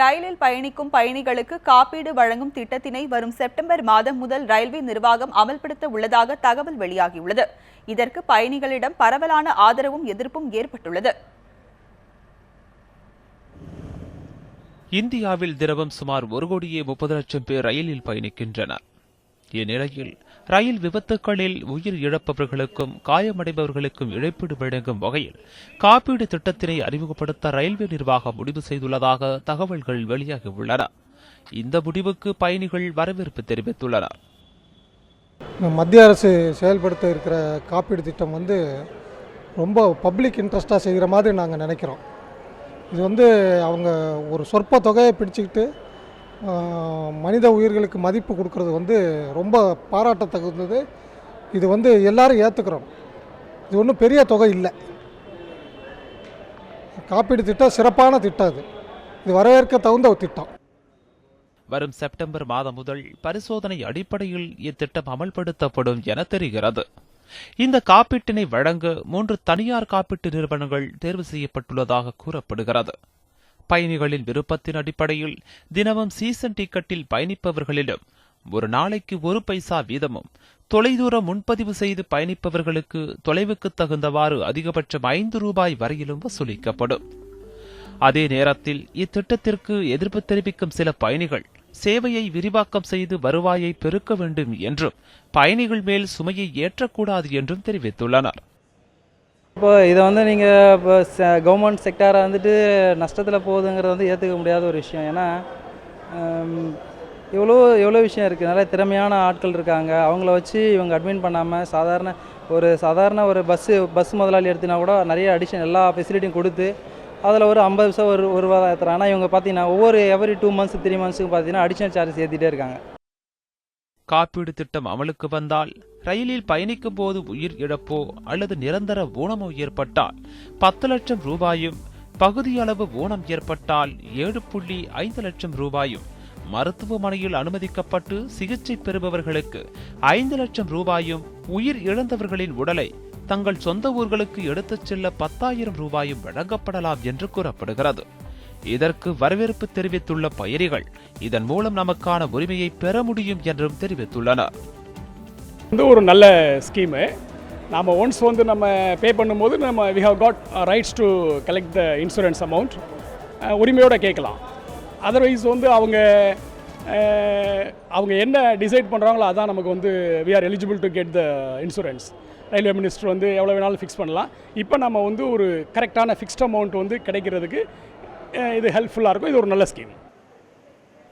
ரயிலில் பயணிக்கும் பயணிகளுக்கு காப்பீடு வழங்கும் திட்டத்தினை வரும் செப்டம்பர் மாதம் முதல் ரயில்வே நிர்வாகம் அமல்படுத்த உள்ளதாக தகவல் வெளியாகியுள்ளது. இதற்கு பயணிகளிடம் பரவலான ஆதரவும் எதிர்ப்பும் ஏற்பட்டுள்ளது. இந்தியாவில் தினமும் சுமார் ஒரு கோடியே முப்பது லட்சம் பேர் ரயிலில் பயணிக்கின்றனர். இந்நிலையில் ரயில் விபத்துகளில் உயிர் இழப்பவர்களுக்கும் காயமடைபவர்களுக்கும் இழப்பீடு வழங்கும் வகையில் காப்பீடு திட்டத்தினை அறிமுகப்படுத்த ரயில்வே நிர்வாகம் முடிவு செய்துள்ளதாக தகவல்கள் வெளியாகியுள்ளன. இந்த முடிவுக்கு பயணிகள் வரவேற்பு தெரிவித்துள்ளனர். மத்திய அரசு செயல்படுத்த இருக்கிற காப்பீடு திட்டம் வந்து ரொம்ப பப்ளிக் இன்ட்ரெஸ்ட்டாக செய்கிற மாதிரி நாங்கள் நினைக்கிறோம். இது வந்து அவங்க ஒரு சொற்ப தொகையை பிடிச்சிக்கிட்டு மனித உயிர்களுக்கு மதிப்பு கொடுக்கறது வந்து ரொம்ப பாராட்டத்தகுந்தது. இது வந்து எல்லாரும் ஏற்றுக்கிறோம் இது ஒன்றும் பெரிய தொகை இல்லை. காப்பீடு திட்டம் சிறப்பான திட்டம் அது. இது வரவேற்க தகுந்த ஒரு திட்டம். வரும் செப்டம்பர் மாதம் முதல் பரிசோதனை அடிப்படையில் இத்திட்டம் அமல்படுத்தப்படும் என தெரிகிறது. இந்த காப்பீட்டினை வழங்க மூன்று தனியார் காப்பீட்டு நிறுவனங்கள் தேர்வு செய்யப்பட்டுள்ளதாக கூறப்படுகிறது. பயணிகளின் விருப்பத்தின் அடிப்படையில் தினமும் சீசன் டிக்கெட்டில் பயணிப்பவர்களிடம் ஒரு நாளைக்கு ஒரு பைசா வீதமும் தொலைதூரம் முன்பதிவு செய்து பயணிப்பவர்களுக்கு தொலைவுக்கு தகுந்தவாறு அதிகபட்சம் ஐந்து ரூபாய் வரையிலும் வசூலிக்கப்படும். அதே நேரத்தில் இத்திட்டத்திற்கு எதிர்ப்பு தெரிவிக்கும் சில பயணிகள் சேவையை விரிவாக்கம் செய்து வருவாயை பெருக்க வேண்டும் என்றும் பயணிகள் மேல் சுமையை ஏற்றக்கூடாது என்றும் தெரிவித்துள்ளனர். இப்போ இதை வந்து நீங்கள் இப்போ கவர்மெண்ட் செக்டாராக வந்துட்டு நஷ்டத்தில் போகுதுங்கிறது வந்து ஏற்றுக்க முடியாத ஒரு விஷயம். ஏன்னா எவ்வளோ எவ்வளோ விஷயம் இருக்குது நிறைய திறமையான ஆட்கள் இருக்காங்க. அவங்கள வச்சு இவங்க அட்மின் பண்ணாமல் சாதாரண ஒரு சாதாரண ஒரு பஸ்ஸு பஸ் முதலாளி எடுத்தினா கூட நிறைய அடிஷன் எல்லா ஃபெசிலிட்டியும் கொடுத்து அதில் ஒரு ஐம்பது நிமிஷம் ஒரு ஒரு ரூபா தான் ஏற்றுறாங்க ஆனால் இவங்க பார்த்தீங்கன்னா ஒவ்வொரு எவரி டூ மந்த்ஸ் த்ரீ மந்த்ஸுக்கு பார்த்தீங்கன்னா அடிஷனல் சார்ஜஸ் ஏற்றிட்டே இருக்காங்க. காப்பீடு திட்டம் அமலுக்கு வந்தால் ரயிலில் பயணிக்கும் போது உயிர் இழப்போ அல்லது நிரந்தர ஊனமோ ஏற்பட்டால் பத்து லட்சம் ரூபாயும் பகுதியளவு ஊனம் ஏற்பட்டால் ஏழு புள்ளி ஐந்து லட்சம் ரூபாயும் மருத்துவமனையில் அனுமதிக்கப்பட்டு சிகிச்சை பெறுபவர்களுக்கு ஐந்து லட்சம் ரூபாயும் உயிர் இழந்தவர்களின் உடலை தங்கள் சொந்த ஊர்களுக்கு எடுத்துச் செல்ல பத்தாயிரம் ரூபாயும் வழங்கப்படலாம் என்று கூறப்படுகிறது. இதற்கு வரவேற்பு தெரிவித்துள்ள பயணிகள் இதன் மூலம் நமக்கான உரிமையை பெற முடியும் என்றும் தெரிவித்துள்ளனர். வந்து ஒரு நல்ல ஸ்கீமு நாம் ஒன்ஸ் வந்து நம்ம பே பண்ணும்போது நம்ம we have got rights to collect the insurance amount உரிமையோடு கேட்கலாம். அதர்வைஸ் வந்து அவங்க அவங்க என்ன டிசைட் பண்ணுறாங்களோ அதான் நமக்கு வந்து we are eligible to get the insurance railway minister வந்து எவ்வளோ வேணாலும் ஃபிக்ஸ் பண்ணலாம். இப்போ நம்ம வந்து ஒரு கரெக்டான ஃபிக்ஸ்ட் அமௌண்ட் வந்து கிடைக்கிறதுக்கு இது ஹெல்ப்ஃபுல்லாக இருக்கும். இது ஒரு நல்ல ஸ்கீம்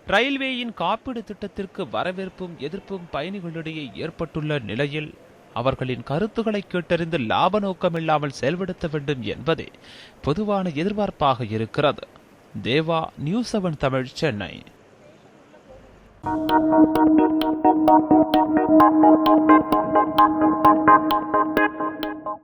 ரயில்வேயின் காப்பீடு திட்டத்திற்கு வரவேற்பும் எதிர்ப்பும் பயணிகளிடையே ஏற்பட்டுள்ள நிலையில் அவர்களின் கருத்துக்களை கேட்டறிந்து லாப நோக்கமில்லாமல் செயல்படுத்த வேண்டும் என்பதே பொதுவான எதிர்பார்ப்பாக இருக்கிறது. Deva new seven Tamil Chennai.